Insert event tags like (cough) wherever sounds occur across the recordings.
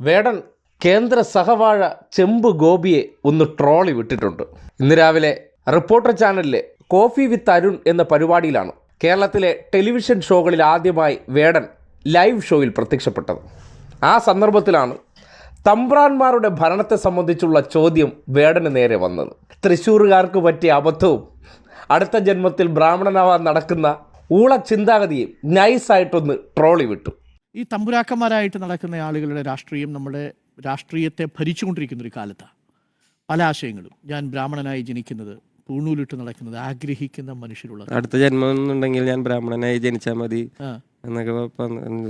വേടൻ കേന്ദ്ര സഹവാഴ ചെമ്പ് ഗോപിയെ ഒന്ന് ട്രോളി വിട്ടിട്ടുണ്ട്. ഇന്ന് രാവിലെ റിപ്പോർട്ടർ ചാനലിലെ കോഫി വിത്ത് അരുൺ എന്ന പരിപാടിയിലാണ് കേരളത്തിലെ ടെലിവിഷൻ ഷോകളിൽ ആദ്യമായി വേടൻ ലൈവ് ഷോയിൽ പ്രത്യക്ഷപ്പെട്ടത്. ആ സന്ദർഭത്തിലാണ് തമ്പ്രാന്മാരുടെ ഭരണത്തെ സംബന്ധിച്ചുള്ള ചോദ്യം വേടന് നേരെ വന്നത്. തൃശ്ശൂറുകാർക്ക് പറ്റിയ അബദ്ധവും അടുത്ത ജന്മത്തിൽ ബ്രാഹ്മണനാവാൻ നടക്കുന്ന ഊള ചിന്താഗതിയും നൈസായിട്ടൊന്ന് ട്രോളി വിട്ടു. ഈ തമ്പുരാക്കന്മാരായിട്ട് നടക്കുന്ന ആളുകളുടെ രാഷ്ട്രീയം നമ്മുടെ രാഷ്ട്രീയത്തെ ഭരിച്ചുകൊണ്ടിരിക്കുന്ന ഒരു കാലത്താണ്. പല ആശയങ്ങളും. ഞാൻ ബ്രാഹ്മണനായി ജനിക്കുന്നത് പൂണൂലിട്ട് നടക്കുന്നത് ആഗ്രഹിക്കുന്ന മനുഷ്യരുള്ളത് അടുത്ത ജന്മം എന്നുണ്ടെങ്കിൽ ഞാൻ ബ്രാഹ്മണനായി ജനിച്ചാൽ മതി. എന്നൊക്കെ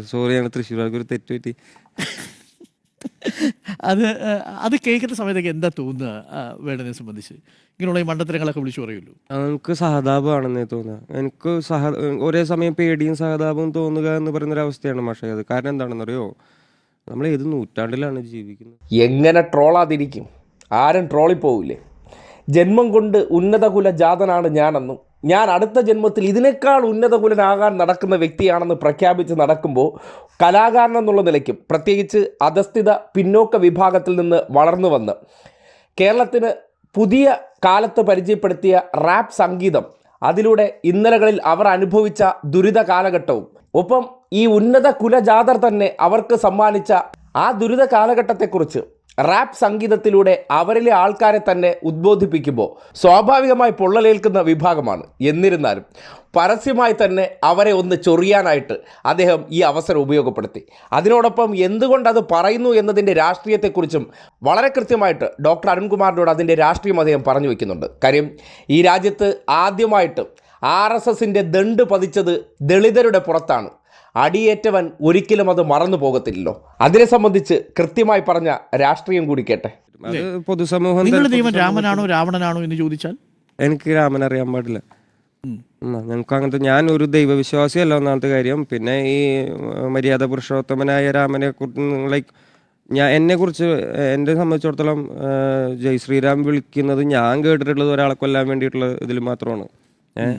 സോറി ഞങ്ങൾ തൃശ്ശൂർക്ക് ഒരു തെറ്റ് പറ്റി. (laughs) അത് അത് കേൾക്കുന്ന സമയത്തൊക്കെ എന്താ തോന്നുക വേടനെ സംബന്ധിച്ച്? ഇങ്ങനെയുള്ള ഈ മണ്ടത്തരങ്ങളൊക്കെ വിളിച്ചു പറയുള്ളൂ നമുക്ക് സഹതാപമാണെന്നേ തോന്നുക. എനിക്ക് സഹ ഒരേ സമയം പേടിയും സഹതാപവും തോന്നുക എന്ന് പറയുന്ന ഒരു അവസ്ഥയാണ് മാഷേ അത്. കാരണം എന്താണെന്നറിയോ? നമ്മൾ ഏത് നൂറ്റാണ്ടിലാണ് ജീവിക്കുന്നത്? എങ്ങനെ ട്രോളാതിരിക്കും? ആരും ട്രോളിപ്പോവില്ലേ? ജന്മം കൊണ്ട് ഉന്നതകുല ജാതനാണ് ഞാനെന്നും ഞാൻ അടുത്ത ജന്മത്തിൽ ഇതിനേക്കാൾ ഉന്നതകുലനാകാൻ നടക്കുന്ന വ്യക്തിയാണെന്ന് പ്രഖ്യാപിച്ച് നടക്കുമ്പോൾ കലാകാരൻ എന്നുള്ള നിലയ്ക്കും പ്രത്യേകിച്ച് അധസ്ഥിത പിന്നോക്ക വിഭാഗത്തിൽ നിന്ന് വളർന്നു വന്ന് കേരളത്തിന് പുതിയ കാലത്ത് പരിചയപ്പെടുത്തിയ റാപ്പ് സംഗീതം അതിലൂടെ ഇന്നലകളിൽ അവർ അനുഭവിച്ച ദുരിത കാലഘട്ടവും. ഒപ്പം ഈ ഉന്നത കുലജാതർ തന്നെ അവർക്ക് സമ്മാനിച്ച ആ ദുരിത കാലഘട്ടത്തെക്കുറിച്ച് റാപ്പ് സംഗീതത്തിലൂടെ അവരിലെ ആൾക്കാരെ തന്നെ ഉദ്ബോധിപ്പിക്കുമ്പോൾ സ്വാഭാവികമായി പൊള്ളലേൽക്കുന്ന വിഭാഗമാണ്. എന്നിരുന്നാലും പരസ്യമായി തന്നെ അവരെ ഒന്ന് ചൊറിയാനായിട്ട് അദ്ദേഹം ഈ അവസരം ഉപയോഗപ്പെടുത്തി. അതിനോടൊപ്പം എന്തുകൊണ്ടത് പറയുന്നു എന്നതിന്റെ രാഷ്ട്രീയത്തെക്കുറിച്ചും വളരെ കൃത്യമായിട്ട് ഡോക്ടർ അരുൺകുമാറിനോട് അതിന്റെ രാഷ്ട്രീയം അദ്ദേഹം പറഞ്ഞു വയ്ക്കുന്നുണ്ട് കാര്യം ഈ രാജ്യത്ത് ആദ്യമായിട്ട് ആർ എസ് എസിന്റെ ദണ്ട് പതിച്ചത് ദളിതരുടെ പുറത്താണ്. അടിയേറ്റവൻ ഒരിക്കലും അത് മറന്നു പോകത്തില്ലല്ലോ. അതിനെ സംബന്ധിച്ച് കൃത്യമായി പറഞ്ഞ രാഷ്ട്രീയം കൂടി കേട്ടെ. അത് പൊതുസമൂഹം നിങ്ങളുടെ തന്നെ- ദൈവം രാമനാണോ രാവണനാണോ എന്ന് ചോദിച്ചാൽ? എനിക്ക് രാമൻ അറിയാൻ പാടില്ല ഞങ്ങൾക്ക് അങ്ങനത്തെ ഞാൻ ഒരു ദൈവവിശ്വാസിയല്ല ഒന്നാമത്തെ കാര്യം. പിന്നെ ഈ മര്യാദ പുരുഷോത്തമനായ രാമനെ ലൈക്ക് ഞാൻ എന്നെ കുറിച്ച് എന്നെ സംബന്ധിച്ചിടത്തോളം ജയ് ശ്രീരാം വിളിക്കുന്നത് ഞാൻ കേട്ടിട്ടുള്ളത് ഒരാളെ കൊല്ലാൻ വേണ്ടിയിട്ടുള്ള ഇതിൽ മാത്രമാണ്.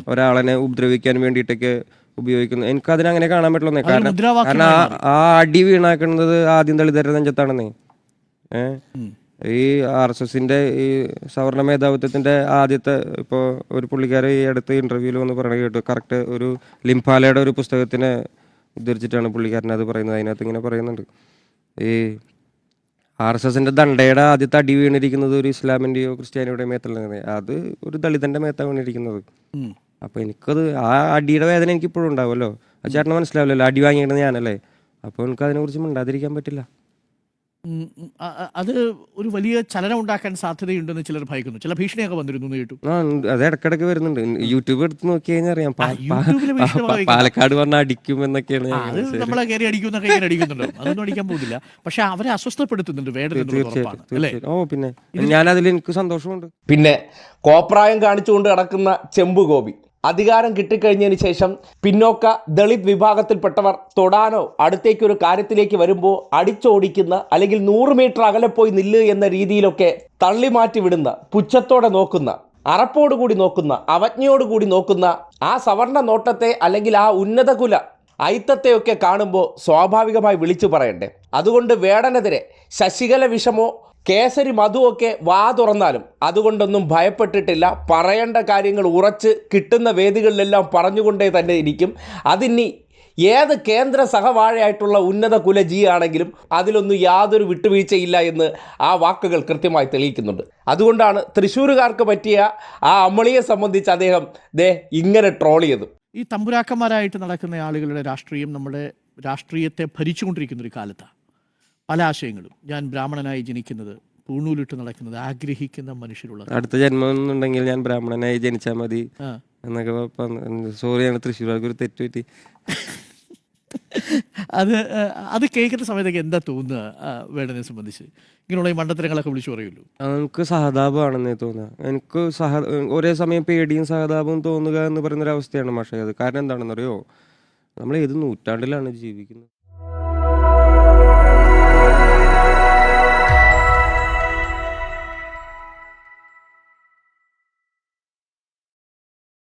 ഒരാളെ ഉപദ്രവിക്കാൻ വേണ്ടിയിട്ടൊക്കെ ഉപയോഗിക്കുന്നു. എനിക്ക് അതിനങ്ങനെ കാണാൻ അതൊരു കാരണം കാരണം ആ അടി വീണാക്കുന്നത് ആദ്യം ദളിതരുടെ നെഞ്ചത്താണെന്നേ. ഏഹ് ഈ ആർ എസ് എസിന്റെ ഈ സവർണ മേധാവിത്വത്തിന്റെ ആദ്യത്തെ ഇപ്പോൾ ഒരു പുള്ളിക്കാരെ ഈ അടുത്ത ഇന്റർവ്യൂവിൽ വന്ന് പറയണ കേട്ടു. കറക്റ്റ് ഒരു ലിംഫാലയുടെ ഒരു പുസ്തകത്തിനെ ഉദ്ധരിച്ചിട്ടാണ് പുള്ളിക്കാരൻ അത് പറയുന്നത്. അതിനകത്ത് ഇങ്ങനെ പറയുന്നുണ്ട്. ഈ ആർ എസ് എസിന്റെ ദണ്ഡയുടെ ആദ്യത്തെ അടി വീണിരിക്കുന്നത് ഒരു ഇസ്ലാമിന്റെയോ ക്രിസ്ത്യാനിയുടെയോ മേത്തല്ല അത് ഒരു ദളിതന്റെ മേത്താണ് വീണിരിക്കുന്നത്. അപ്പോൾ അപ്പൊ എനിക്കത് ആ അടിയുടെ വേദന എനിക്ക് ഇപ്പോഴും ഉണ്ടാവുമല്ലോ. ചേട്ടന് മനസ്സിലാവില്ലല്ലോ അടി വാങ്ങിയത് ഞാനല്ലേ? അപ്പോൾ എനിക്ക് അതിനെക്കുറിച്ച് മിണ്ടാതിരിക്കാൻ പറ്റില്ല. അത് ഒരു വലിയ ചലനം ഉണ്ടാക്കാൻ സാധ്യതയുണ്ടെന്ന് ചിലർ ഭയക്കുന്നു. ചില ഭീഷണിയൊക്കെ വന്നിരുന്നു എന്ന് കേട്ടു. അതെ ഇടക്കിടക്ക് വരുന്നുണ്ട്. യൂട്യൂബ് എടുത്ത് നോക്കി കഴിഞ്ഞാൽ അറിയാം. പാലക്കാട് പറഞ്ഞാൽ അടിക്കും എന്നൊക്കെയാണ് അത് നമ്മളെ കയറി ഇങ്ങനെ അടിക്കുന്നുണ്ടോ. അതൊന്നും അടിക്കാൻ പോകുന്നില്ല പക്ഷെ അവരെ അസ്വസ്ഥപ്പെടുത്തുന്നുണ്ട് വേണ്ടത്. ഓ പിന്നെ ഞാനതിൽ എനിക്ക് സന്തോഷമുണ്ട്. പിന്നെ കോപ്രായം കാണിച്ചുകൊണ്ട് കിടക്കുന്ന ചെമ്പ് ഗോപി. അധികാരം കിട്ടിക്കഴിഞ്ഞതിന് ശേഷം പിന്നോക്ക ദളിത് വിഭാഗത്തിൽപ്പെട്ടവർ തൊടാനോ അടുത്തേക്ക് ഒരു കാര്യത്തിലേക്ക് വരുമ്പോൾ അടിച്ചോടിക്കുന്ന അല്ലെങ്കിൽ നൂറ് മീറ്റർ അകലെ പോയി നില്ല് എന്ന രീതിയിലൊക്കെ തള്ളി മാറ്റി വിടുന്ന പുച്ഛത്തോടെ നോക്കുന്ന അറപ്പോടുകൂടി നോക്കുന്ന അവജ്ഞയോടുകൂടി നോക്കുന്ന ആ സവർണ നോട്ടത്തെ അല്ലെങ്കിൽ ആ ഉന്നതകുല ഐത്തത്തെയൊക്കെ കാണുമ്പോൾ സ്വാഭാവികമായി വിളിച്ചു പറയണ്ടേ. അതുകൊണ്ട് വേടനെതിരെ ശശികല വിഷമോ കേസരി മധുവൊക്കെ വാ തുറന്നാലും അതുകൊണ്ടൊന്നും ഭയപ്പെട്ടിട്ടില്ല. പറയേണ്ട കാര്യങ്ങൾ ഉറച്ച് കിട്ടുന്ന വേദികളിലെല്ലാം പറഞ്ഞുകൊണ്ടേ തന്നെ ഇരിക്കും. അതിനി ഏത് കേന്ദ്ര സഹവാഴയായിട്ടുള്ള ഉന്നത കുലജീയാണെങ്കിലും അതിലൊന്നും യാതൊരു വിട്ടുവീഴ്ചയില്ല എന്ന് ആ വാക്കുകൾ കൃത്യമായി തെളിയിക്കുന്നുണ്ട്. അതുകൊണ്ടാണ് തൃശ്ശൂരുകാർക്ക് പറ്റിയ ആ അമളിയെ സംബന്ധിച്ച് അദ്ദേഹം ദേ ഇങ്ങനെ ട്രോൾ ചെയ്തു ഈ തമ്പുരാക്കന്മാരായിട്ട് നടക്കുന്ന ആളുകളുടെ രാഷ്ട്രീയം നമ്മുടെ രാഷ്ട്രീയത്തെ ഭരിച്ചുകൊണ്ടിരിക്കുന്ന ഒരു കാലത്താണ്. പല ആശയങ്ങളും. ഞാൻ ബ്രാഹ്മണനായി ജനിക്കുന്നത് പൂണൂലിട്ട് നടക്കുന്നത് ആഗ്രഹിക്കുന്ന മനുഷ്യരുള്ളത് അടുത്ത ജന്മം എന്നുണ്ടെങ്കിൽ ഞാൻ ബ്രാഹ്മണനായി ജനിച്ചാൽ മതി. സോറിയാണ് എന്നൊക്കെ സോറിയാണ് തൃശ്ശൂർക്ക് ഒരു തെറ്റ് പറ്റി. അത് അത് കേൾക്കുന്ന സമയത്തൊക്കെ എന്താ തോന്നുക വേടനെ സംബന്ധിച്ച്? ഇങ്ങനെയുള്ള ഈ മണ്ടത്തരങ്ങളൊക്കെ വിളിച്ചു പറയുള്ളൂ നമുക്ക് സഹതാപമാണെന്നേ തോന്നുക. എനിക്ക് സഹ ഒരേ സമയം പേടിയും സഹതാപവും തോന്നുക എന്ന് പറയുന്ന ഒരു അവസ്ഥയാണ് മാഷേ അത്. കാരണം എന്താണെന്നറിയോ? നമ്മൾ ഏത് നൂറ്റാണ്ടിലാണ് ജീവിക്കുന്നത്?